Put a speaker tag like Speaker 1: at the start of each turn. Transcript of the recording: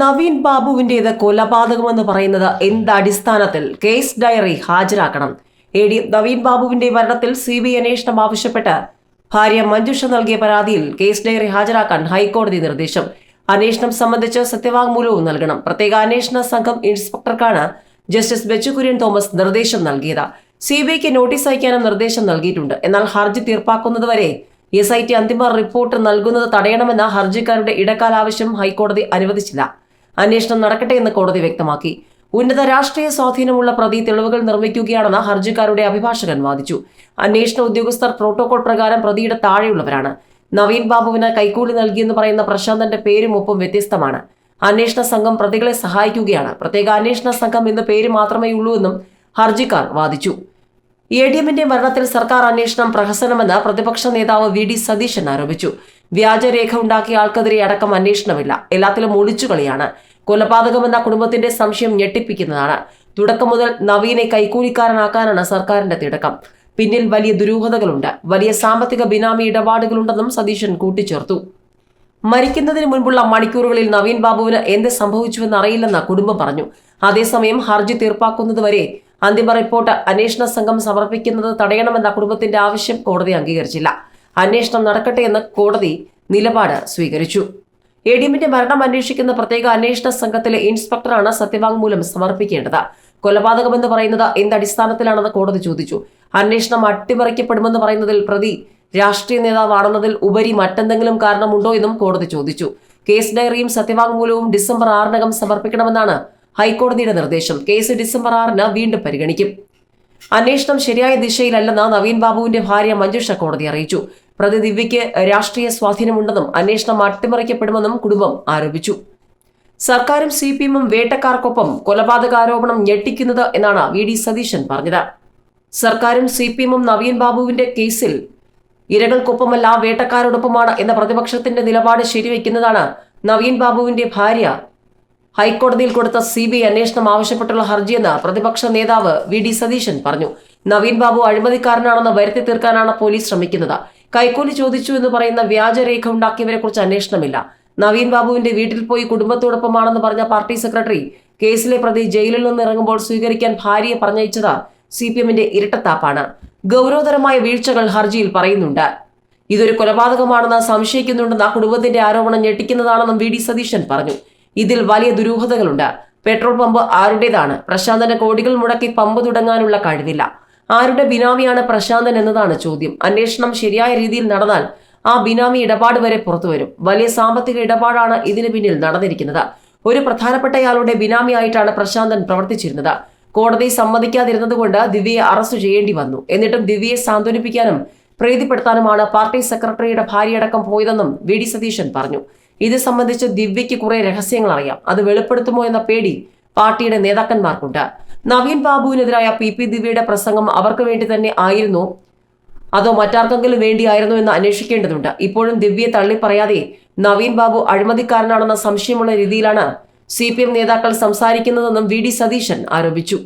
Speaker 1: നവീൻ ബാബുവിന്റേത് കൊലപാതകമെന്ന് പറയുന്നത് എന്ത് അടിസ്ഥാനത്തിൽ? കേസ് ഡയറി ഹാജരാക്കണം. എ ഡി നവീൻ ബാബുവിന്റെ മരണത്തിൽ സി ബി അന്വേഷണം ആവശ്യപ്പെട്ട് ഭാര്യ മഞ്ജുഷ നൽകിയ പരാതിയിൽ കേസ് ഡയറി ഹാജരാക്കാൻ ഹൈക്കോടതി നിർദ്ദേശം. അന്വേഷണം സംബന്ധിച്ച് സത്യവാങ്മൂലവും നൽകണം. പ്രത്യേക അന്വേഷണ സംഘം ഇൻസ്പെക്ടർക്കാണ് ജസ്റ്റിസ് ബെച്ചു കുര്യൻ തോമസ് നിർദ്ദേശം നൽകിയത്. സി ബി ഐക്ക് നോട്ടീസ് അയക്കാനും നിർദ്ദേശം നൽകിയിട്ടുണ്ട്. എന്നാൽ ഹർജി തീർപ്പാക്കുന്നതുവരെ എസ് ഐ ടി അന്തിമ റിപ്പോർട്ട് നൽകുന്നത് തടയണമെന്ന ഹർജിക്കാരുടെ ഇടക്കാലാവശ്യം ഹൈക്കോടതി അനുവദിച്ചില്ല. അന്വേഷണം നടക്കട്ടെ എന്ന് കോടതി വ്യക്തമാക്കി. ഉന്നത രാഷ്ട്രീയ സ്വാധീനമുള്ള പ്രതി തെളിവുകൾ നിർമ്മിക്കുകയാണെന്ന് ഹർജിക്കാരുടെ അഭിഭാഷകൻ വാദിച്ചു. അന്വേഷണ ഉദ്യോഗസ്ഥർ പ്രോട്ടോകോൾ പ്രകാരം പ്രതിയുടെ താഴെയുള്ളവരാണ്. നവീൻ ബാബുവിന് കൈക്കൂലി നൽകിയെന്ന് പറയുന്ന പ്രശാന്തന്റെ പേരും ഒപ്പം വ്യത്യസ്തമാണ്. അന്വേഷണ സംഘം പ്രതികളെ സഹായിക്കുകയാണ്. പ്രത്യേക അന്വേഷണ സംഘം എന്ന പേര് മാത്രമേ ഉള്ളൂ എന്നും ഹർജിക്കാർ വാദിച്ചു. എ ഡി എമ്മിന്റെ മരണത്തിൽ സർക്കാർ അന്വേഷണം പ്രഹസനമെന്ന് പ്രതിപക്ഷ നേതാവ് വി ഡി സതീശൻ ആരോപിച്ചു. വ്യാജരേഖ ഉണ്ടാക്കിയ ആൾക്കെതിരെ അടക്കം അന്വേഷണമില്ല. എല്ലാത്തിലും ഒളിച്ചുകളിയാണ്. കൊലപാതകമെന്ന കുടുംബത്തിന്റെ സംശയം ഞെട്ടിപ്പിക്കുന്നതാണ്. തുടക്കം മുതൽ നവീനെ കൈക്കൂലിക്കാരനാക്കാനാണ് സർക്കാരിന്റെ തിടക്കം. പിന്നിൽ വലിയ ദുരൂഹതകളുണ്ട്. വലിയ സാമ്പത്തിക ബിനാമി ഇടപാടുകളുണ്ടെന്നും സതീശൻ കൂട്ടിച്ചേർത്തു. മരിക്കുന്നതിന് മുൻപുള്ള മണിക്കൂറുകളിൽ നവീൻ ബാബുവിന് എന്ത് സംഭവിച്ചുവെന്ന് അറിയില്ലെന്ന് കുടുംബം പറഞ്ഞു. അതേസമയം ഹർജി തീർപ്പാക്കുന്നതുവരെ അന്തിമ റിപ്പോർട്ട് അന്വേഷണ സംഘം സമർപ്പിക്കുന്നത് തടയണമെന്ന കുടുംബത്തിന്റെ ആവശ്യം കോടതി അംഗീകരിച്ചില്ല. അന്വേഷണം നടക്കട്ടെ എന്ന കോടതി നിലപാട് സ്വീകരിച്ചു. എ ഡി എമ്മിന്റെ മരണം അന്വേഷിക്കുന്ന പ്രത്യേക അന്വേഷണ സംഘത്തിലെ ഇൻസ്പെക്ടറാണ് സത്യവാങ്മൂലം സമർപ്പിക്കേണ്ടത്. കൊലപാതകമെന്ന് പറയുന്നത് എന്ത് അടിസ്ഥാനത്തിലാണെന്ന് കോടതി ചോദിച്ചു. അന്വേഷണം അട്ടിമറിക്കപ്പെടുമെന്ന് പറയുന്നതിൽ പ്രതി രാഷ്ട്രീയ നേതാവാണെന്നതിൽ ഉപരി മറ്റെന്തെങ്കിലും കാരണമുണ്ടോ എന്നും കോടതി ചോദിച്ചു. കേസ് ഡയറിയും സത്യവാങ്മൂലവും ഡിസംബർ ആറിനകം സമർപ്പിക്കണമെന്നാണ് ഹൈക്കോടതിയുടെ നിർദ്ദേശം. കേസ് ഡിസംബർ ആറിന് വീണ്ടും പരിഗണിക്കും. അന്വേഷണം ശരിയായ ദിശയിലല്ലെന്ന് നവീൻ ബാബുവിന്റെ ഭാര്യ മഞ്ജുഷ കോടതി അറിയിച്ചു. പ്രതി ദിവ്യയ്ക്ക് രാഷ്ട്രീയ സ്വാധീനമുണ്ടെന്നും അന്വേഷണം അട്ടിമറിക്കപ്പെടുമെന്നും കുടുംബം ആരോപിച്ചു. സർക്കാരും സി പി എമ്മും വേട്ടക്കാർക്കൊപ്പം കൊലപാതക ആരോപണം ഞെട്ടിക്കുന്നത് എന്നാണ് വി ഡി സതീശൻ പറഞ്ഞത്. സർക്കാരും സി പി എമ്മും നവീൻ ബാബുവിന്റെ കേസിൽ ഇരകൾക്കൊപ്പമല്ല വേട്ടക്കാരോടൊപ്പമാണ് എന്ന പ്രതിപക്ഷത്തിന്റെ നിലപാട് ശരിവെക്കുന്നതാണ് നവീൻ ബാബുവിന്റെ ഭാര്യ. ഹൈക്കോടതിയിൽ കൊടുത്ത സി ബി ഐ അന്വേഷണം ആവശ്യപ്പെട്ടുള്ള ഹർജിയെന്ന് പ്രതിപക്ഷ നേതാവ് വി ഡി സതീശൻ പറഞ്ഞു. നവീൻ ബാബു അഴിമതിക്കാരനാണെന്ന് വരുത്തി തീർക്കാനാണ് പോലീസ് ശ്രമിക്കുന്നത്. കൈക്കൂലി ചോദിച്ചു എന്ന് പറയുന്ന വ്യാജരേഖ ഉണ്ടാക്കിയവരെ കുറിച്ച് അന്വേഷണമില്ല. നവീൻ ബാബുവിന്റെ വീട്ടിൽ പോയി കുടുംബത്തോടൊപ്പമാണെന്ന് പറഞ്ഞ പാർട്ടി സെക്രട്ടറി കേസിലെ പ്രതി ജയിലിൽ നിന്ന് ഇറങ്ങുമ്പോൾ സ്വീകരിക്കാൻ ഭാര്യയെ പറഞ്ഞയച്ചത് സി പി എമ്മിന്റെ ഇരട്ടത്താപ്പാണ്. ഗൗരവതരമായ വീഴ്ചകൾ ഹർജിയിൽ പറയുന്നുണ്ട്. ഇതൊരു കൊലപാതകമാണെന്ന് സംശയിക്കുന്നുണ്ടെന്ന കുടുംബത്തിന്റെ ആരോപണം ഞെട്ടിക്കുന്നതാണെന്നും വി ഡി സതീശൻ പറഞ്ഞു. ഇതിൽ വലിയ ദുരൂഹതകളുണ്ട്. പെട്രോൾ പമ്പ് ആരുടേതാണ്? പ്രശാന്തന് കോടികൾ മുടക്കി പമ്പ് തുടങ്ങാനുള്ള കഴിവില്ല. ആരുടെ ബിനാമിയാണ് പ്രശാന്തൻ എന്നതാണ് ചോദ്യം. അന്വേഷണം ശരിയായ രീതിയിൽ നടന്നാൽ ആ ബിനാമി ഇടപാട് വരെ പുറത്തുവരും വലിയ സാമ്പത്തിക ഇടപാടാണ് ഇതിനു പിന്നിൽ നടന്നിരിക്കുന്നത്. ഒരു പ്രധാനപ്പെട്ടയാളുടെ ബിനാമിയായിട്ടാണ് പ്രശാന്തൻ പ്രവർത്തിച്ചിരുന്നത്. കോടതി സമ്മതിക്കാതിരുന്നത് കൊണ്ട് ദിവ്യയെ അറസ്റ്റ് ചെയ്യേണ്ടി വന്നു. എന്നിട്ടും ദിവ്യയെ സാന്ത്വനിപ്പിക്കാനും പ്രീതിപ്പെടുത്താനുമാണ് പാർട്ടി സെക്രട്ടറിയുടെ ഭാര്യയടക്കം പോയതെന്നും വി. ഡി. സതീശൻ പറഞ്ഞു. ഇത് സംബന്ധിച്ച് ദിവ്യയ്ക്ക് കുറെ രഹസ്യങ്ങൾ അറിയാം. അത് വെളിപ്പെടുത്തുമോ എന്ന പേടി പാർട്ടിയുടെ നേതാക്കന്മാർക്കുണ്ട്. നവീൻ ബാബുവിനെതിരായ പി പി ദിവ്യയുടെ പ്രസംഗം അവർക്ക് വേണ്ടി തന്നെ ആയിരുന്നു. അതോ മറ്റാർക്കെങ്കിലും വേണ്ടിയായിരുന്നു എന്ന് അന്വേഷിക്കേണ്ടതുണ്ട്. ഇപ്പോഴും ദിവ്യയെ തള്ളിപ്പറയാതെ നവീൻ ബാബു അഴിമതിക്കാരനാണെന്ന സംശയമുള്ള രീതിയിലാണ് സി പി എം നേതാക്കൾ സംസാരിക്കുന്നതെന്നും വി ഡി സതീശൻ ആരോപിച്ചു.